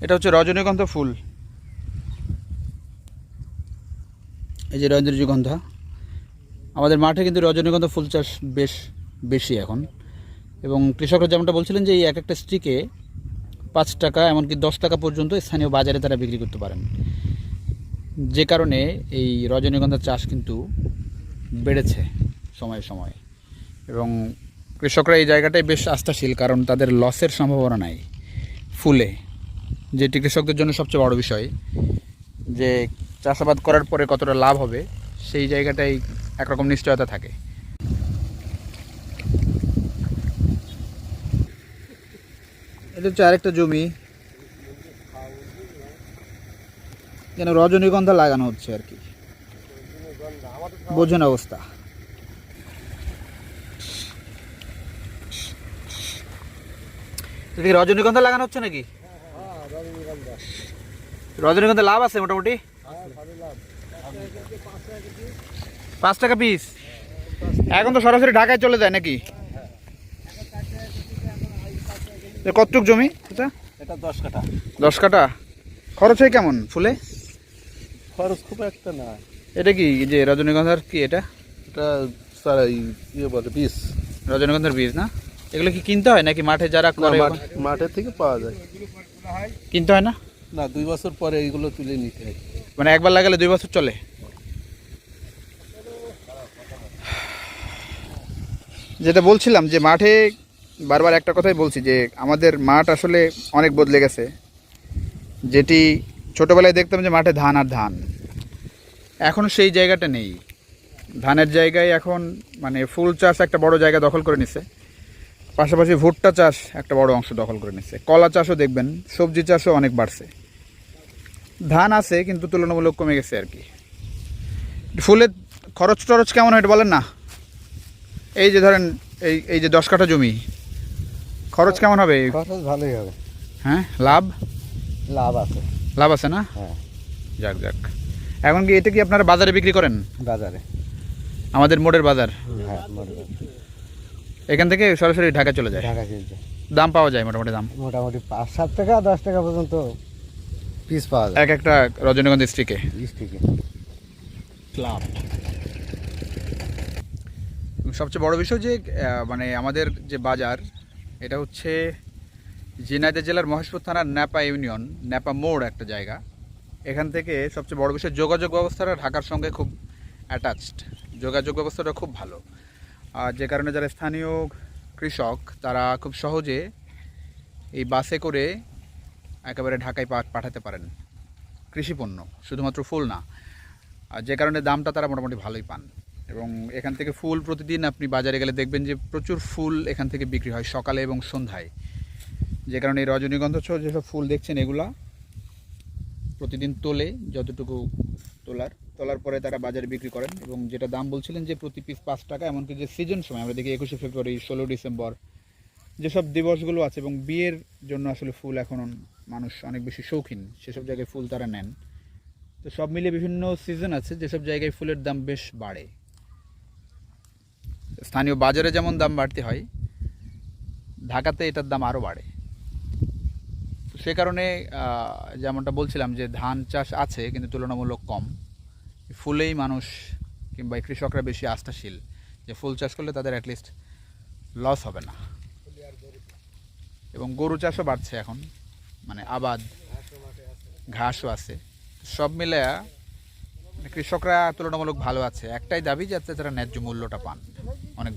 এটা হচ্ছে রজনীগন্ধা ফুল। এই যে রজনীগন্ধা। আমাদের মাঠে কিন্তু রজনীগন্ধা ফুল চাষ বেশ বেশি এখন। এবং কৃষকরা যেমনটা বলছিলেন যে এই এক একটা স্টিকে পাঁচ টাকা, এমনকি দশ টাকা পর্যন্ত স্থানীয় বাজারে তারা বিক্রি করতে পারেন। যে কারণে এই রজনীগন্ধার চাষ কিন্তু বেড়েছে সময়ে সময়ে। এবং কৃষকরা এই জায়গাটায় বেশ আস্থাশীল, কারণ তাদের লসের সম্ভাবনা নাই ফুলে। যেটি কৃষকদের জন্য সবচেয়ে বড় বিষয়, যে চাষাবাদ করার পরে কতটা লাভ হবে, সেই জায়গাটাই একরকম নিশ্চয়তা থাকে। এটা হচ্ছে আরেকটা জমি। যেন রজনীগন্ধা লাগানো হচ্ছে আর কি। বোঝেন অবস্থা। রজনীগন্ধা লাগানো হচ্ছে নাকি? রজনীগন্ধা লাভ আছে মোটামুটি? পাঁচ টাকা পিস এখন তো সরাসরি ঢাকায় চলে যায় নাকি? কতটুক জমি এটা? এটা দশ কাঠা। দশ কাটা খরচ হয় কেমন ফুলে? খরচ খুব একটা না। এটা কি যে রজনীগন্ধার কি এটা? এটা স্যার ইয়ে বলে বীজ রজনীগন্ধার বীজ না? এগুলো কি কিনতে হয় নাকি মাঠে যারা করে মাঠের থেকে পাওয়া যায়। কিনতে হয় না? না দুই বছর পরে এইগুলো তুলে নিতে হয়। মানে একবার লাগালে দুই বছর চলে? যেটা বলছিলাম যে মাঠে বারবার একটা কথাই বলছি যে আমাদের মাঠ আসলে অনেক বদলে গেছে। যেটি ছোটোবেলায় দেখতাম যে মাঠে ধান আর ধান। এখন সেই জায়গাটা নেই। ধানের জায়গায় এখন মানে ফুল চাষ একটা বড় জায়গা দখল করে নিছে। পাশাপাশি ভুট্টা চাষ একটা বড় অংশ দখল করে নিচ্ছে। কলা চাষও দেখবেন সবজি চাষও অনেক বাড়ছে। ধান আছে কিন্তু তুলনামূলক কমে গেছে আর কি। ফুলের খরচ টরচ কেমন হয় বলেন না? এই যে ধরেন এই এই যে দশ কাঠা জমি খরচ কেমন হবে? খরচ ভালোই হবে। হ্যাঁ লাভ? লাভ আছে। লাভ আছে না? হ্যাঁ। যাক যাক। এখন কি এটা কি আপনারা বাজারে বিক্রি করেন? বাজারে। আমাদের মোড়ের বাজার। হ্যাঁ এখান থেকে সরাসরি ঢাকা চলে যায়। ঢাকা কিনতে দাম পাওয়া যায় মোটামুটি দাম? মোটামুটি পাঁচ সাত টাকা দশ টাকা পর্যন্ত পিস পাওয়া যায়। এক একটা রজনীগন্ধা স্টিকে? স্টিকে ক্লাব সবচেয়ে বড় বিষয় যে মানে আমাদের যে বাজার এটা হচ্ছে ঝিনাইদহ জেলার মহেশপুর থানার ন্যাপা ইউনিয়ন ন্যাপা মোড় একটা জায়গা। এখান থেকে সবচেয়ে বড় বিষয় যোগাযোগ ব্যবস্থাটা ঢাকার সঙ্গে খুব অ্যাটাচড যোগাযোগ ব্যবস্থাটা খুব ভালো। আর যে কারণে যারা স্থানীয় কৃষক, তারা খুব সহজে এই বাসে করে একেবারে ঢাকায় পাঠাতে পারেন। কৃষিপণ্য শুধুমাত্র ফুল না। আর যে কারণে দামটা তারা মোটামুটি ভালোই পান। এবং এখান থেকে ফুল প্রতিদিন আপনি বাজারে গেলে দেখবেন যে প্রচুর ফুল এখান থেকে বিক্রি হয় সকালে এবং সন্ধ্যায়। যে কারণে এই রজনীগন্ধা যেসব ফুল দেখছেন, এগুলা প্রতিদিন তোলে, যতটুকু তোলার। তোলার পরে তারা বাজারে বিক্রি করেন এবং যেটা দাম বলছিলেন যে প্রতি পিস পাঁচ টাকা, এমনকি যে সিজন সময়, আমরা দেখি একুশে ফেব্রুয়ারি, ষোলো ডিসেম্বর, যেসব দিবসগুলো আছে এবং বিয়ের জন্য আসলে ফুল এখন মানুষ অনেক বেশি শৌখিন, সেসব জায়গায় ফুল তারা নেন। তো সব মিলিয়ে বিভিন্ন সিজন আছে, যেসব জায়গায় ফুলের দাম বেশ বাড়ে। স্থানীয় বাজারে যেমন দাম বাড়তে হয়, ঢাকাতে এটার দাম আরও বাড়ে। সে কারণে যেমনটা বলছিলাম যে ধান চাষ আছে, কিন্তু তুলনামূলক কম। ফুলেই মানুষ কিংবা কৃষকরা বেশি আস্থাশীল, যে ফুল চাষ করলে তাদের অ্যাটলিস্ট লস হবে না। এবং গরু চাষও বাড়ছে এখন মানে আবাদ, ঘাসও আছে। সব মিলে কৃষকরা তুলনামূলক ভালো আছে। একটাই দাবি যাতে তারা ন্যায্য মূল্যটা পান। অনেক